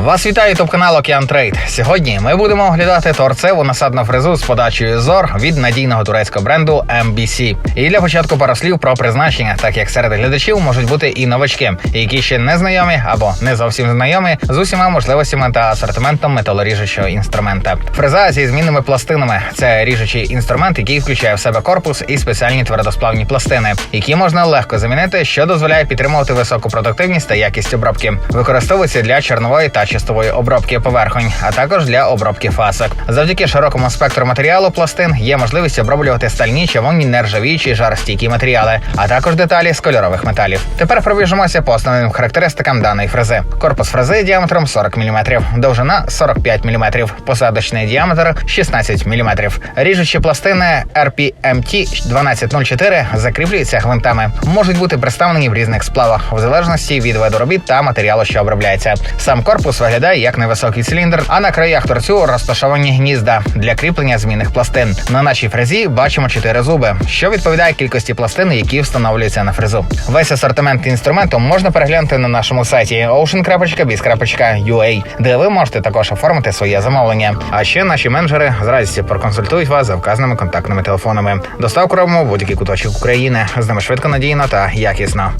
Вас вітає топ канал Океан Трейд. Сьогодні ми будемо оглядати торцеву насадну фрезу з подачею зор від надійного турецького бренду MBC. І для початку пару слів про призначення, так як серед глядачів можуть бути і новачки, які ще не знайомі або не зовсім знайомі з усіма можливостями та асортиментом металоріжучого інструмента. Фреза зі змінними пластинами це ріжучий інструмент, який включає в себе корпус і спеціальні твердосплавні пластини, які можна легко замінити, що дозволяє підтримувати високу продуктивність та якість обробки. Використовується для чорнової та чистової обробки поверхонь, а також для обробки фасок. Завдяки широкому спектру матеріалу пластин є можливість оброблювати стальні, чавунні, нержавіючі, жаростійкі матеріали, а також деталі з кольорових металів. Тепер пробіжимося по основним характеристикам даної фрези. Корпус фрези діаметром 40 мм, довжина 45 мм, посадочний діаметр 16 мм. Ріжучі пластини RPMT 1204 закріплюються гвинтами, можуть бути представлені в різних сплавах в залежності від виду робіт та матеріалу, що обробляється. Сам виглядає як невисокий циліндр, а на краях торцю розташовані гнізда для кріплення змінних пластин. На нашій фрезі бачимо чотири зуби, що відповідає кількості пластин, які встановлюються на фрезу. Весь асортимент інструменту можна переглянути на нашому сайті ocean.biz.ua, де ви можете також оформити своє замовлення. А ще наші менеджери з радістю проконсультують вас за вказаними контактними телефонами. Доставку робимо в будь-який куточок України. З ними швидко, надійно та якісно.